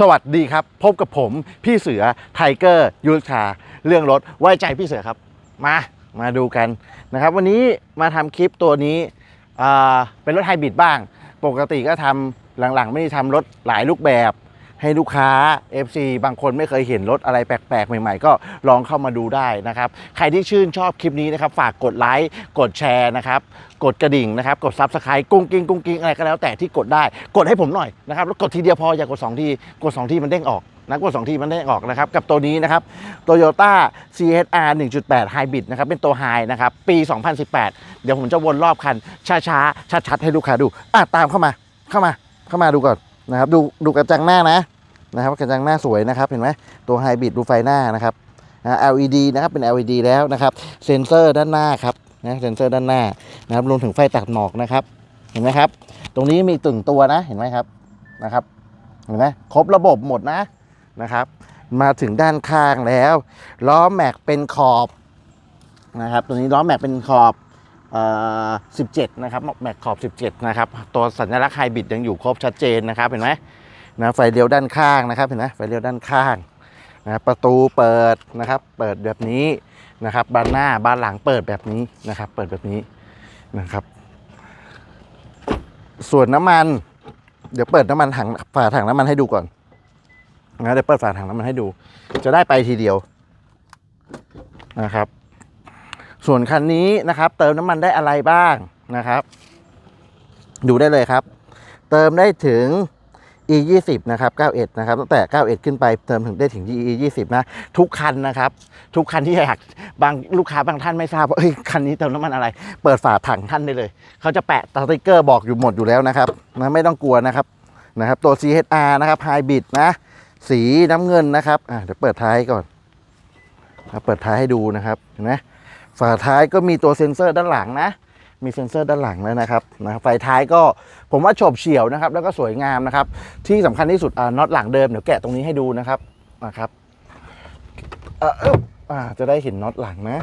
สวัสดีครับ พบกับผมพี่เสือไทเกอร์ยุทธชาเรื่องรถไว้ใจพี่เสือครับ มามาดูกันนะครับ วันนี้มาทำคลิปตัวนี้อ่าเป็นรถไฮบริดบ้าง ปกติก็ทำหลังๆ ไม่ได้ทำรถหลายรูปแบบ ให้ลูกค้า FC บางคนไม่เคยเห็นรถอะไรแปลกๆ ใหม่ๆ ก็ลองเข้ามาดูได้นะครับ ใครที่ชื่นชอบคลิปนี้นะครับ ฝากกดไลค์ กดแชร์นะครับ กดกระดิ่งนะครับ กดซับสไครต์กุ้งกิ้งกุ้งกิ้งอะไรก็แล้วแต่ที่กดได้ กดให้ผมหน่อยนะครับ แล้วกดทีเดียวพออย่ากด 2 ที กด 2 ทีมันเด้งออกนะกด 2 ทีมันเด้งออกนะครับ กับตัวนี้นะครับ Toyota CHR 1.8 Hybrid นะครับ เป็นตัวไฮนะครับ ปี 2018 เดี๋ยวผมจะวนรอบคันช้าๆ ชัดๆ ให้ลูกค้าดูอะตามเข้ามา เข้ามา เข้ามาดูก่อน นะครับดูดูกระจังหน้านะนะครับกระจังหน้าสวยนะครับเห็นไหมตัวไฮบริดดูไฟหน้านะครับ LED นะครับเป็น LED แล้วนะครับเซ็นเซอร์ด้านหน้าครับนะเซ็นเซอร์ด้านหน้านะครับรวมถึงไฟตัดหมอกนะครับ เห็นไหมครับ ตรงนี้มีตึงตัวนะเห็นไหมครับนะครับเห็นไหมครบระบบหมดนะนะครับ มาถึงด้านข้างแล้วล้อแม็กเป็นขอบนะครับ ตัวนี้ล้อแม็กเป็นขอบ 17 นะครับแม็กขอบ 17 นะครับ ตัวสัญลักษณ์ไฮบริดยังอยู่ครบชัดเจนนะครับ เห็นไหมนะไฟเลี้ยวด้านข้างนะครับ เห็นไหมไฟเลี้ยวด้านข้างนะประตูเปิดนะครับ เปิดแบบนี้นะครับ บานหน้าบานหลังเปิดแบบนี้นะครับ เปิดแบบนี้นะครับ ส่วนน้ำมัน เดี๋ยวเปิดน้ำมันถังฝาถังน้ำมันให้ดูก่อนนะเดี๋ยวเปิดฝาถังน้ำมันให้ดู จะได้ไปทีเดียวนะครับ ส่วนคันนี้นะครับ เติมน้ำมันได้อะไรบ้างนะครับ ดูได้เลยครับ เติมได้ถึง e 2 0นะครับ91นะครับตั้งแต่ 91 ขึ้นไปเติมถึงได้ถึง e 2 0นะทุกคันนะครับ ทุกคันที่อยากบางลูกค้าบางท่านไม่ทราบว่าเอ้ยคันนี้เติมน้ำมันอะไร เปิดฝาถังท่านได้เลย เขาจะแปะสติกเกอร์บอกอยู่หมดอยู่แล้วนะครับนะไม่ต้องกลัวนะครับนะครับ ตัว CHR นะครับ Hybrid นะ สีน้ำเงินนะครับอะเดี๋ยวเปิดท้ายก่อนเปิดท้ายให้ดูนะครับเห็นไหม ฝาท้ายก็มีตัวเซ็นเซอร์ด้านหลังนะ มีเซ็นเซอร์ด้านหลังแล้วนะครับนะไฟท้ายก็ผมว่าโฉบเฉี่ยวนะครับ แล้วก็สวยงามนะครับ ที่สำคัญที่สุดอ่าน็อตหลังเดิมเดี๋ยวแกะตรงนี้ให้ดูนะครับนะครับเออเอิ่มอ่าจะได้เห็นน็อตหลังนะ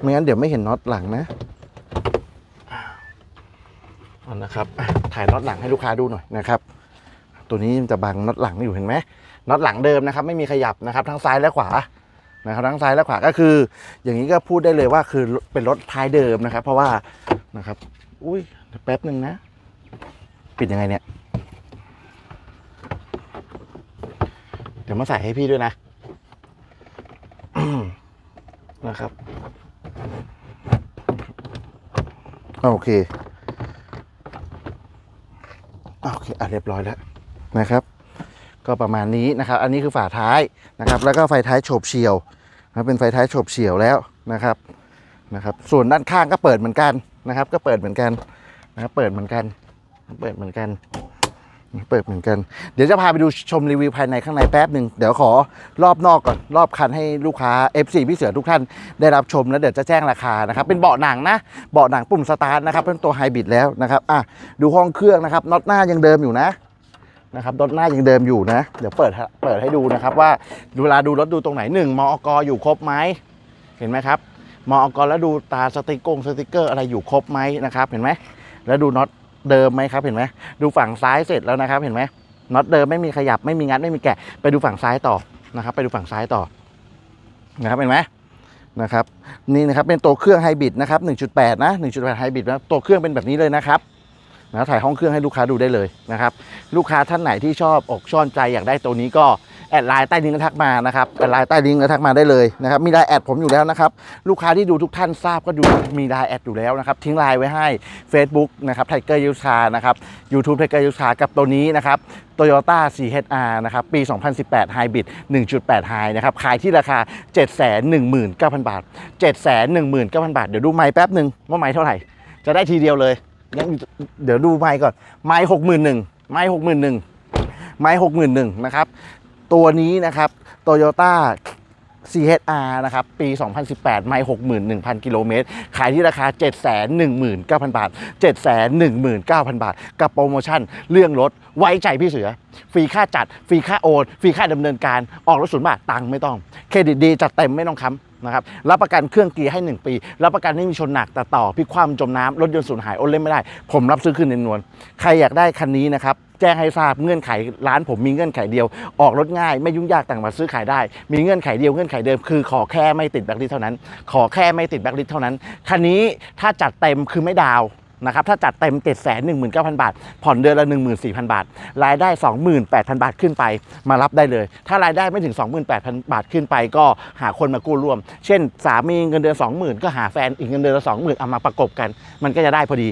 ไม่งั้นเดี๋ยวไม่เห็นน็อตหลังนะเอานะครับถ่ายน็อตหลังให้ลูกค้าดูหน่อยนะครับ ตัวนี้มันจะบังน็อตหลังอยู่เห็นไหมน็อตหลังเดิมนะครับ ไม่มีขยับนะครับ ทั้งซ้ายและขวา นะครับทั้งซ้ายและขวาก็คือ อย่างนี้ก็พูดได้เลยว่าคือเป็นรถท้ายเดิมนะครับ เพราะว่านะครับ อุ้ยแป๊บหนึ่งนะ ปิดยังไงเนี่ย เดี๋ยวมาใส่ให้พี่ด้วยนะนะครับโอเคโอเคอะเรียบร้อยแล้วนะครับ ก็ประมาณนี้นะครับ อันนี้คือฝาท้ายนะครับ แล้วก็ไฟท้ายโฉบเฉี่ยวนะเป็นไฟท้ายโฉบเฉี่ยวแล้วนะครับนะครับ ส่วนด้านข้างก็เปิดเหมือนกันนะครับ ก็เปิดเหมือนกันนะครับเปิดเหมือนกัน เปิดเหมือนกัน เปิดเหมือนกัน เดี๋ยวจะพาไปดูชมรีวิวภายในข้างในแป๊บหนึ่งเดี๋ยวขอรอบนอกก่อนรอบคันให้ลูกค้า FC พี่เสือทุกท่านได้รับชมแล้วเดี๋ยวจะแจ้งราคานะครับ เป็นเบาะหนังนะเบาะหนังปุ่มสตาร์ทนะครับเป็นตัวไฮบริดแล้วนะครับอะดูห้องเครื่องนะครับน็อตหน้ายังเดิมอยู่นะ นะครับรถหน้ายังเดิมอยู่นะ เดี๋ยวเปิดเปิดให้ดูนะครับ ว่าเวลาดูรถดูตรงไหนหนึ่งมอกอยู่ครบไหมเห็นไหมครับมอกแล้วดูตาสติกงสติกเกอร์อะไรอยู่ครบไหมนะครับ เห็นไหมแล้วดูน็อตเดิมไหมครับเห็นไหมดูฝั่งซ้ายเสร็จแล้วนะครับ เห็นไหมน็อตเดิมไม่มีขยับไม่มีงัดไม่มีแกะ ไปดูฝั่งซ้ายต่อนะครับ ไปดูฝั่งซ้ายต่อนะครับเห็นไหมนะครับนี่นะครับเป็นตัวเครื่องไฮบริดนะครับ 1.8 นะ 1.8ไฮบริดนะตัวเครื่องเป็นแบบนี้เลยนะครับ นะถ่ายห้องเครื่องให้ลูกค้าดูได้เลยนะครับลูกค้าท่านไหนที่ชอบอกชอนใจอยากได้ตัวนี้ก็แอดไลน์ใต้ลิงก์ทักมานะครับแอดไลน์ใต้ลิงก์ทักมาได้เลยนะครับมีไลน์แอดผมอยู่แล้วนะครับลูกค้าที่ดูทุกท่านทราบก็ดูมีไลน์แอดอยู่แล้วนะครับทิ้งไลน์ไว้ให้ Facebook นะครับไทเกอร์ยูชานะครับยูทูบไทเกอร์ยูชากับตัวนี้นะครับ Toyota CHR นะครับปี 2018 Hybrid 1.8 High นะครับขายที่ราคา 719,000 บาท 719,000 บาท เดี๋ยวดูไม้แป๊บหนึ่งว่าไม้เท่าไหร่ จะได้ทีเดียวเลย ยังเดี๋ยวดูไม้ก่อน ไม้หกหมื่นหนึ่งไม้หกหมื่นหนึ่งไม้หกหมื่นหนึ่งนะครับ ตัวนี้นะครับโตโยต้า CHR นะครับ ปี 2018 ไม่61,000 กิโลเมตร ขายที่ราคา 719,000 บาท 719,000 บาท กับโปรโมชั่นเรื่องรถ ไว้ใจพี่เสือ ฟรีค่าจัด ฟรีค่าโอน ฟรีค่าดำเนินการ ออกรถศูนย์บาท ตังค์ไม่ต้อง เครดิตดีจัดเต็มไม่ต้องค้ำนะครับรับประกันเครื่องเกียร์ให้ 1 ปี รับประกันไม่มีชนหนักแต่ต่อพิคว่ำจมน้ำรถยนต์สูญหายโอนเล่นไม่ได้ ผมรับซื้อคืนในนวลใครอยากได้คันนี้นะครับ จ้งให้ทราบเงื่อนไขร้านผมมีเงื่อนไขเดียว ออกรถง่ายไม่ยุ่งยากต่างมาซื้อขายได้ มีเงื่อนไขเดียวเงื่อนไขเดิมคือขอแค่ไม่ติดแบล็คลิสเท่านั้น ขอแค่ไม่ติดแบล็คลิสเท่านั้น คันนี้ถ้าจัดเต็มคือไม่ดาวน์นะครับถ้าจัดเต็ม 7 1 9 0 0 0 บาท ผ่อนเดือนละ 14,000 บาท รายได้ 28,000 บาทขึ้นไปมารับได้เลย ถ้ารายได้ไม่ถึง 28,000 บาทขึ้นไป ก็หาคนมากู้ร่วม เช่น สามีเงินเดือน 20,000 ก็หาแฟนอีกเงินเดือนละ 20,000 เอามาประกบกัน มันก็จะได้พอดี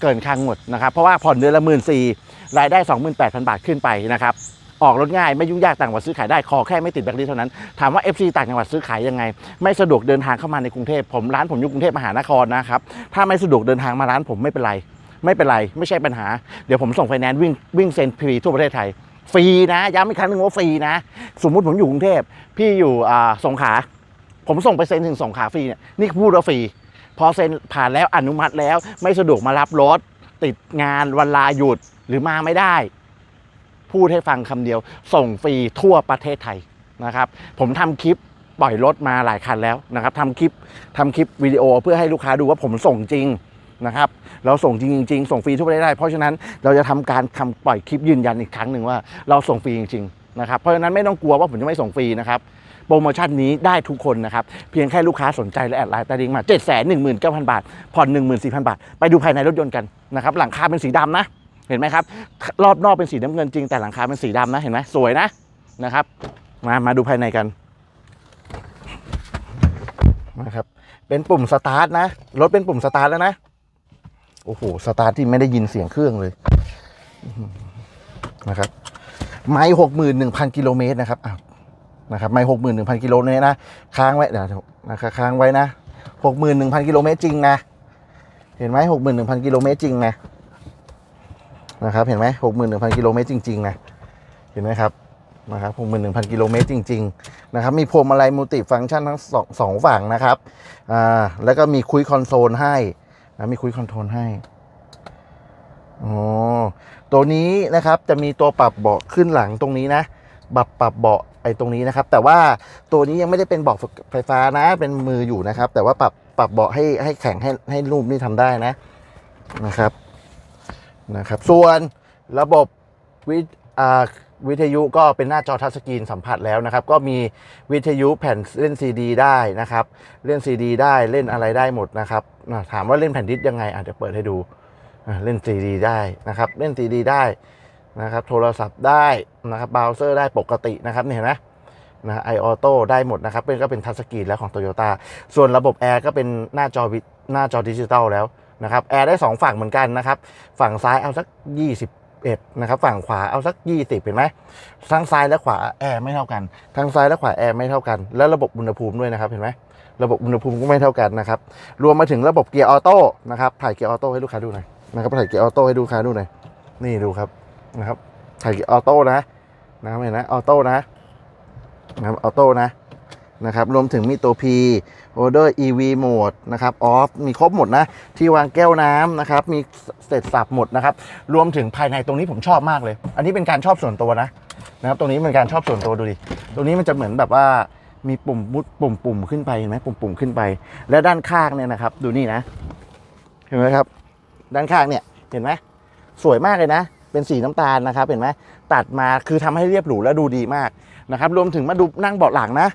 เกินค่างหมดนะครับ เพราะว่าผ่อนเดือนละ14,000รายได้ 28,000 บาทขึ้นไปนะครับ ออกรถง่ายไม่ยุ่งยากต่างจังหวัดซื้อขายได้ขอแค่ไม่ติดแบล็คลิสต์เท่านั้น ถามว่า FC ต่างจังหวัดซื้อขายยังไง ไม่สะดวกเดินทางเข้ามาในกรุงเทพผมร้านผมอยู่กรุงเทพมหานครนะครับถ้าไม่สะดวกเดินทางมาร้านผมไม่เป็นไร ไม่เป็นไรไม่ใช่ปัญหาเดี๋ยวผมส่งไฟแนนซ์วิ่งวิ่งเซ็นฟรีทั่วประเทศไทยฟรีนะย้ำอีกครั้งหนึงว่าฟรีนะ สมมุติผมอยู่กรุงเทพพี่อยู่อ่าสงขลาผมส่งไปเซ็นถึงสงขลาฟรีเนี่ยนี่พูดว่าฟรี พอเซ็นผ่านแล้วอนุมัติแล้ว ไม่สะดวกมารับรถ ติดงานวันลาหยุดหรือมาไม่ได้ พูดให้ฟังคำเดียว ส่งฟรีทั่วประเทศไทยนะครับ ผมทำคลิปปล่อยรถมาหลายคันแล้วนะครับทำคลิปทำคลิปวิดีโอเพื่อให้ลูกค้าดูว่าผมส่งจริงนะครับเราส่งจริงจริงๆส่งฟรีทั่วประเทศได้ เพราะฉะนั้นเราจะทำการทำปล่อยคลิปยืนยันอีกครั้งหนึ่งว่า เราส่งฟรีจริงๆนะครับเพราะฉะนั้นไม่ต้องกลัวว่าผมจะไม่ส่งฟรีนะครับ โปรโมชั่นนี้ได้ทุกคนนะครับ เพียงแค่ลูกค้าสนใจและแอดไลน์ตาดิงมา 7 1 9 0 0 0 บาท ผ่อน 14,000 บาท ไปดูภายในรถยนต์กันนะครับหลังคาเป็นสีดำนะ เห็นไหมครับ รอบนอกเป็นสีน้ำเงินจริงแต่หลังคาเป็นสีดำนะเห็นไหมสวยนะนะครับ มามาดูภายในกันนะครับเป็นปุ่มสตาร์ทนะรถเป็นปุ่มสตาร์ทแล้วนะโอ้โหสตาร์ทที่ไม่ได้ยินเสียงเครื่องเลยนะครับไมล์หกหมื่นหนึ่งพันกิโลเมตรนะครับอ้าว นะครับไมล์หกหมื่นหนึ่งพันกิโลเมตรนะค้างไว้เดี๋ยวนะครับค้างไว้นะหกหมื่นหนึ่งพันกิโลเมตรจริงนะเห็นไหมหกหมื่นหนึ่งพันกิโลเมตรจริงนะนะครับเห็นไหมหกหมื่นหนึ่งพันกิโลเมตรจริงๆนะเห็นไหมครับนะครับหกหมื่นหนึ่งพันกิโลเมตรจริงๆนะครับมีพวงมาลัยมัลติฟังก์ชันทั้งสองสองฝั่งนะครับอ่าแล้วก็มีคุยคอนโซลให้นะมีคุยคอนโทรลให้อ๋อตัวนี้นะครับจะมีตัวปรับเบาะขึ้นหลังตรงนี้นะปรับปรับเบาะ อ้ตรงนี้นะครับ แต่ว่าตัวนี้ยังไม่ได้เป็นเบาะไฟฟ้านะ เป็นมืออยู่นะครับ แต่ว่าปรับปรับเบาะให้ให้แข็งให้ให้รูปนี่ทำได้นะนะครับนะครับ ส่วนระบบวิอ่าวิทยุก็เป็นหน้าจอทัชสกรีนสัมผัสแล้วนะครับ ก็มีวิทยุแผ่นเล่นซีดีได้นะครับ เล่นซีดีได้เล่นอะไรได้หมดนะครับถามว่าเล่นแผ่นดิสยังไงอะเดี๋ยวเปิดให้ดูเล่น 3D ได้นะครับ เล่น 3D ได้ นะครับโทรศัพท์ได้นะครับเบราว์เซอร์ได้ปกตินะครับนี่เห็นไหมนะไอออโต้ได้หมดนะครับเป็นก็เป็นทัชสกรีนแล้วของ Toyota ส่วนระบบแอร์ก็เป็นหน้าจอวิหน้าจอดิจิตอลแล้วนะครับแอร์ได้ 2 ฝั่งเหมือนกันนะครับ ฝั่งซ้ายเอาสัก 21นะครับฝั่งขวาเอาสัก 20 เห็นไหมทั้งซ้ายและขวาแอร์ไม่เท่ากันทั้งซ้ายและขวาแอร์ไม่เท่ากัน แล้วระบบอุณหภูมิด้วยนะครับเห็นไหมระบบอุณหภูมิก็ไม่เท่ากันนะครับรวมมาถึงระบบเกียร์ออโต้นะครับถ่ายเกียร์ออโต้ให้ลูกค้าดูหน่อยนะครับถ่ายเกียร์ออโต้ให้ดูค้าดูหน่อยนี่ดูครับ นะครับถ่ายออโต้นะนะครับเห็นนะออโต้นะนะครับออโต้นะนะครับรวมถึงมีตัว P Order EV Mode นะครับ Off มีครบหมดนะ ที่วางแก้วน้ำนะครับ มีเสร็จสับหมดนะครับ รวมถึงภายในตรงนี้ผมชอบมากเลย อันนี้เป็นการชอบส่วนตัวนะนะครับตรงนี้เป็นการชอบส่วนตัวดูดิตรงนี้มันจะเหมือนแบบว่ามีปุ่มมุดปุ่มปุ่มขึ้นไปเห็นไหมปุ่มปุ่มขึ้นไป และด้านข้างเนี่ยนะครับ ดูนี่นะ เห็นไหมครับ ด้านข้างเนี่ยเห็นไหมสวยมากเลยนะ เป็นสีน้ำตาลนะครับเห็นไหมตัดมาคือทำให้เรียบหรูและดูดีมากนะครับรวมถึงมาดูนั่งเบาะหลังนะ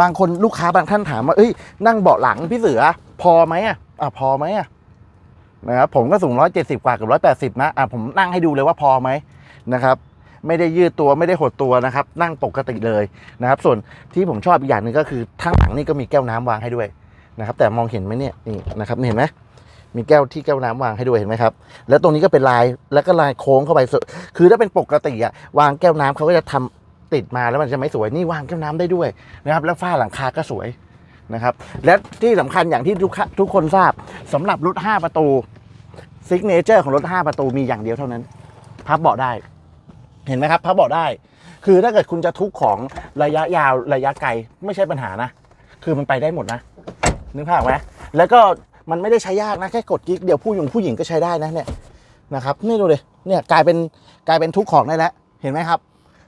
บางคนลูกค้าบางท่านถามว่าเอ้ยนั่งเบาะหลังพี่เสือ พอไหมอะอะพอไหมอะนะครับผมก็สูงร้อยเจ็ดสิบกว่ากับร้อยแปดสิบนะอะผมนั่งให้ดูเลยว่าพอไหมนะครับไม่ได้ยืดตัวไม่ได้หดตัวนะครับ นั่งปกติเลยนะครับ ส่วนที่ผมชอบอีกอย่างหนึ่งก็คือข้งหลังนี่ก็มีแก้วน้ำวางให้ด้วยนะครับ แต่มองเห็นไหมเนี่ยนี่นะครับเห็นไหม มีแก้วที่แก้วน้ำวางให้ด้วยเห็นไหมครับ แล้วตรงนี้ก็เป็นลายแล้วก็ลายโค้งเข้าไปคือถ้าเป็นปกติอะวางแก้วน้ำเขาก็จะทำติดมาแล้วมันจะไม่สวยนี่วางแก้วน้ำได้ด้วยนะครับ แล้วฝ้าหลังคาก็สวยนะครับ และที่สำคัญอย่างที่ทุกทุกคนทราบสำหรับรถ5ประตูซิกเนเจอร์ของรถ5ประตูมีอย่างเดียวเท่านั้น พับเบาะได้ เห็นไหมครับ พับเบาะได้ คือถ้าเกิดคุณจะทุกของระยะยาวระยะไกลไม่ใช่ปัญหานะ คือมันไปได้หมดนะนึกภาพไหมแล้วก็ มันไม่ได้ใช้ยากนะแค่กดกิ๊กเดี๋ยวผู้หญิงผู้หญิงก็ใช้ได้นะเนี่ยนะครับนี่ดูเลยเนี่ยกลายเป็นกลายเป็นทุกของได้แล้วเห็นไหมครับ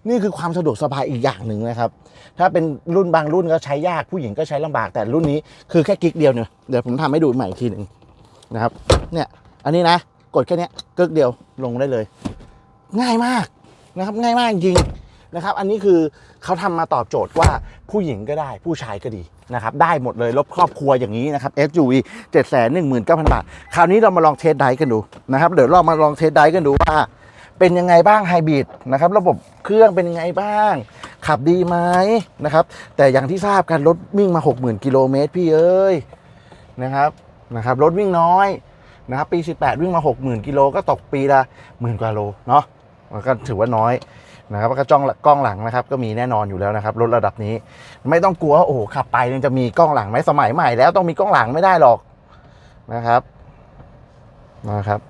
นี่คือความสะดวกสบายอีกอย่างหนึ่งนะครับ ถ้าเป็นรุ่นบางรุ่นก็ใช้ยากผู้หญิงก็ใช้ลำบากแต่รุ่นนี้คือแค่กิ๊กเดียวเนี่ยเดี๋ยวผมทำให้ดูใหม่อีกทีหนึ่งนะครับเนี่ยอันนี้นะกดแค่นี้กึกเดียวลงได้เลย ง่ายมากนะครับง่ายมากจริง นะครับ อันนี้คือเขาทำมาตอบโจทย์ว่าผู้หญิงก็ได้ผู้ชายก็ดีนะครับ ได้หมดเลยรถครอบครัวอย่างนี้นะครับ SUV 7 1 9 0 0 0 บาท คราวนี้เรามาลองเทสไดกันดูนะครับ เดี๋ยวเรามาลองเทสไดกันดูว่า เป็นยังไงบ้างไฮบริดนะครับ ระบบเครื่องเป็นยังไงบ้าง ขับดีไหมนะครับ แต่อย่างที่ทราบกันรถวิ่งมา 60,000กิโลเมตรพี่เอ้ยนะครับนะครับรถวิ่งน้อยนะครับปี 18 วิ่งมา 60,000กิโลก็ตกปีละหมื่นกว่าโลเนาะมันก็ถือว่าน้อย นะครับก็จ้องกล้องหลังนะครับก็มีแน่นอนอยู่แล้วนะครับรถระดับนี้ ไม่ต้องกลัวว่าโอ้โหขับไปมันจะมีกล้องหลังไหมสมัยใหม่แล้วต้องมีกล้องหลังไม่ได้หรอกนะครับนะครับ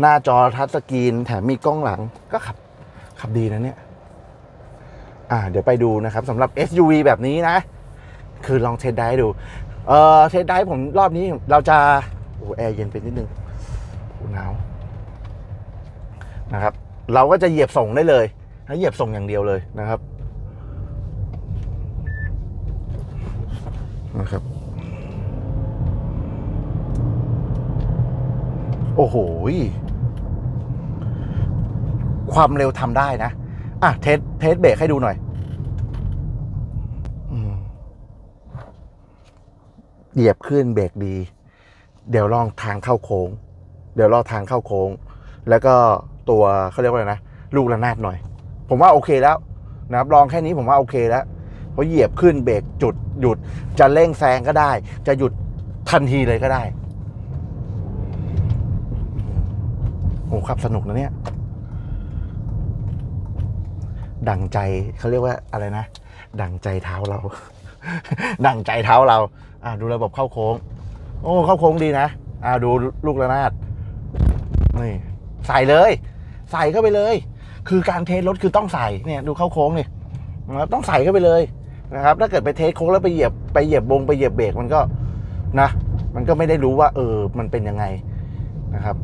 หน้าจอทัชสกรีนแถมมีกล้องหลังก็ขับขับดีนะเนี่ยอ่าเดี๋ยวไปดูนะครับสำหรับ SUV แบบนี้นะ คือลองเทสได้ดู เอ่อเทสได้ผมรอบนี้เราจะโอ้แอร์เย็นไปนิดนึงหนาวนะครับ เราก็จะเหยียบส่งได้เลย ถ้าเหยียบส่งอย่างเดียวเลยนะครับนะครับ โอ้โห ความเร็วทำได้นะ อะ เทสเทสเบรกให้ดูหน่อยอเหยียบขึ้นเบรกดี เดี๋ยวลองทางเข้าโค้ง เดี๋ยวรอทางเข้าโค้ง แล้วก็ตัวเขาเรียกว่าอะไรนะ ลูกระนาดหน่อย ผมว่าโอเคแล้วนะครับลองแค่นี้ผมว่าโอเคแล้วเพราะเหยียบขึ้นเบรกจุดหยุดจะเร่งแซงก็ได้ จะหยุดทันทีเลยก็ได้โอ้ขับสนุกนะเนี่ย ดั่งใจเขาเรียกว่าอะไรนะ ดั่งใจเท้าเรา ดั่งใจเท้าเรา อ่าดูระบบเข้าโค้ง โอ้เข้าโค้งดีนะ อ่าดูลูกระนาดนี่ใส่เลย ใส่เข้าไปเลย คือการเทสรถคือต้องใส่เนี่ยดูเข้าโค้งนี่นะครับต้องใส่เข้าไปเลยนะครับ ถ้าเกิดไปเทสโค้งแล้วไปเหยียบไปเหยียบบงไปเหยียบเบรกมันก็นะ มันก็ไม่ได้รู้ว่าเออมันเป็นยังไงนะครับ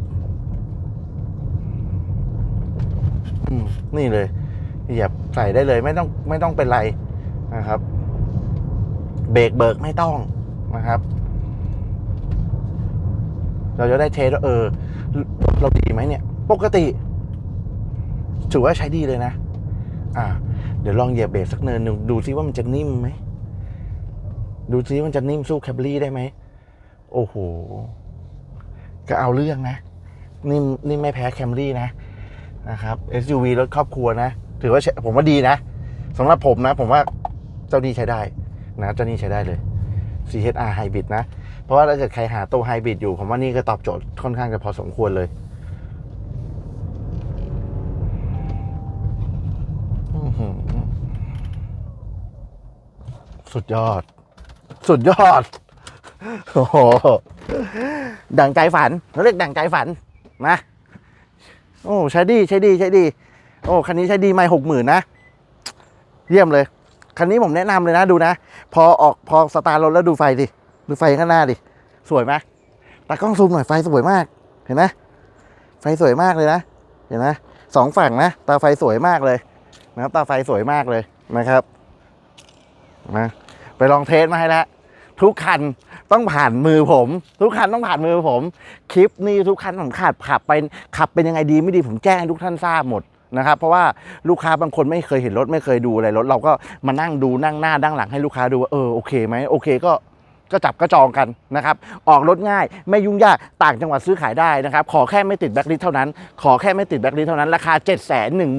อืมนี่เลยเหยียบใส่ได้เลยไม่ต้องไม่ต้องเป็นไรนะครับ เบรกเบิกไม่ต้องนะครับ เราจะได้เทสว่าเออ เราดีไหมเนี่ย ปกติ ถือว่าใช้ดีเลยนะ อ่า เดี๋ยวลองเหยียบเบรกสักเนินหนึ่งดูซิว่ามันจะนิ่มไหม ดูซิมันจะนิ่มสู้แคบรี่ได้ไหม โอ้โห ก็เอาเรื่องนะ นิ่มนิ่มไม่แพ้แคมรี่นะนะครับ SUV รถครอบครัวนะ ถือว่าผมว่าดีนะสำหรับผมนะ ผมว่าเจ้านี้ใช้ได้นะเจ้านี้ใช้ได้เลย CHR Hybrid นะ เพราะว่าถ้าเกิดใครหาตัว Hybrid อยู่ ผมว่านี่ก็ตอบโจทย์ค่อนข้างจะพอสมควรเลยอื้อหือ สุดยอด สุดยอด โอ้โห ดั่งใจฝันเขาเรียกดั่งใจฝันนะโอ้ใช้ดีใช้ดีใช้ดี โอ้คันนี้ใช้ดีไม่หกหมื่นนะ เยี่ยมเลย คันนี้ผมแนะนำเลยนะดูนะ พอออกพอสตาร์ทรถแล้วดูไฟดิ ดูไฟข้างหน้าดิ สวยไหมตากล้องซูมหน่อยไฟสวยมาก เห็นไหมไฟสวยมากเลยนะ เห็นไหมสองฝั่งนะ ตาไฟสวยมากเลยนะครับตาไฟสวยมากเลยนะครับนะ ไปลองเทสมาให้แล้วทุกคันต้องผ่านมือผม ทุกคันต้องผ่านมือผม คลิปนี้ทุกคันผมขับขับไปขับเป็นยังไงดีไม่ดีผมแจ้งให้ทุกท่านทราบหมดนะครับเพราะว่าลูกค้าบางคนไม่เคยเห็นรถไม่เคยดูอะไรรถเราก็มานั่งดูนั่งหน้าดั้งหลังให้ลูกค้าดูว่าเออโอเคไหมโอเคก็ ก็จับก็จองกันนะครับ ออกรถง่ายไม่ยุ่งยากต่างจังหวัดซื้อขายได้นะครับ ขอแค่ไม่ติดแบ็คลิสเท่านั้น ขอแค่ไม่ติดแบ็คลิสเท่านั้น ราคา 7 1 9 0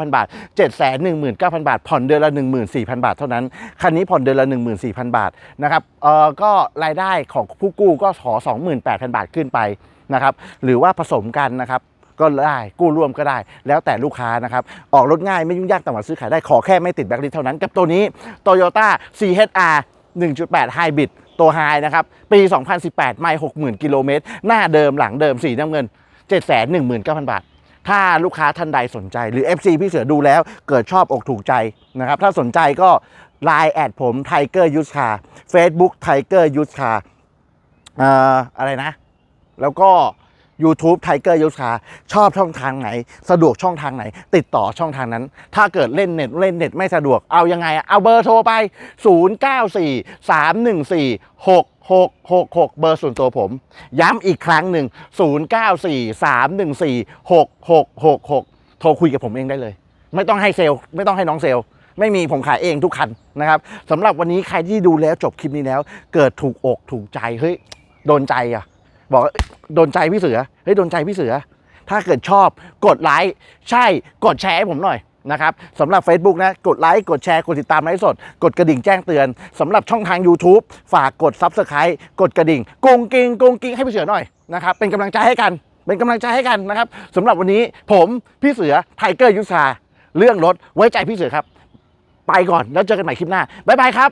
0 0 บาท 7 1 9 0 0 0 บาท ผ่อนเดือนละ 14,000 บาทเท่านั้น คันนี้ผ่อนเดือนละ 14,000 บาทนะครับเออก็รายได้ของผู้กู้ก็ขอ 28,000 บาทขึ้นไปนะครับหรือว่าผสมกันนะครับก็ได้กู้ร่วมก็ได้ แล้วแต่ลูกค้านะครับ ออกรถง่ายไม่ยุ่งยากต่างจังหวัดซื้อขายได้ขอแค่ไม่ติดแบ็คลิสเท่านั้น กับตัวนี้ Toyota CHR 1.8 Hybrid ตัวไฮนะครับปี 2018 ไม่ 60,000 กิโลเมตร หน้าเดิมหลังเดิมสีน้ำเงิน 719,000 บาท ถ้าลูกค้าท่านใดสนใจ หรือ FC พี่เสือดูแล้วเกิดชอบอกถูกใจนะครับ ถ้าสนใจก็ Line แอดผม Tiger Use Car Facebook Tiger Use Car อ่าอะไรนะ แล้วก็ YouTube Tiger y o s a ชอบช่องทางไหน สะดวกช่องทางไหน ติดต่อช่องทางนั้น ถ้าเกิดเล่นเน็ตเล่นเน็ตไม่สะดวกเอายังไงเอาเบอร์โทรไป 094 314 6666 เบอร์ส่วนตัวผม ย้ำอีกครั้งหนึ่ง 094 314 6666 โทรคุยกับผมเองได้เลย ไม่ต้องให้เซลไม่ต้องให้น้องเซลไม่มีผมขายเองทุกคันนะครับสำหรับวันนี้ใครที่ดูแล้วจบคลิปนี้แล้ว เกิดถูกอกถูกใจเฮ้ยโดนใจอะ บอกโดนใจพี่เสือเฮ้ยโดนใจพี่เสือ ถ้าเกิดชอบกดไลค์ใช่กดแชร์ให้ผมหน่อยนะครับสำหรับ Facebook นะกดไลค์กดแชร์กดติดตามไลฟ์สด กดกระดิ่งแจ้งเตือนสำหรับช่องทาง YouTube ฝากกด Subscribe กดกระดิ่งกงกิงกงกิงให้พี่เสือหน่อยนะครับเป็นกำลังใจให้กัน เป็นกำลังใจให้กันนะครับสำหรับวันนี้ผมพี่เสือไทเกอร์ยุทธาเรื่องรถไว้ใจพี่เสือครับ ไปก่อนแล้วเจอกันใหม่คลิปหน้าบ๊ายบายครับ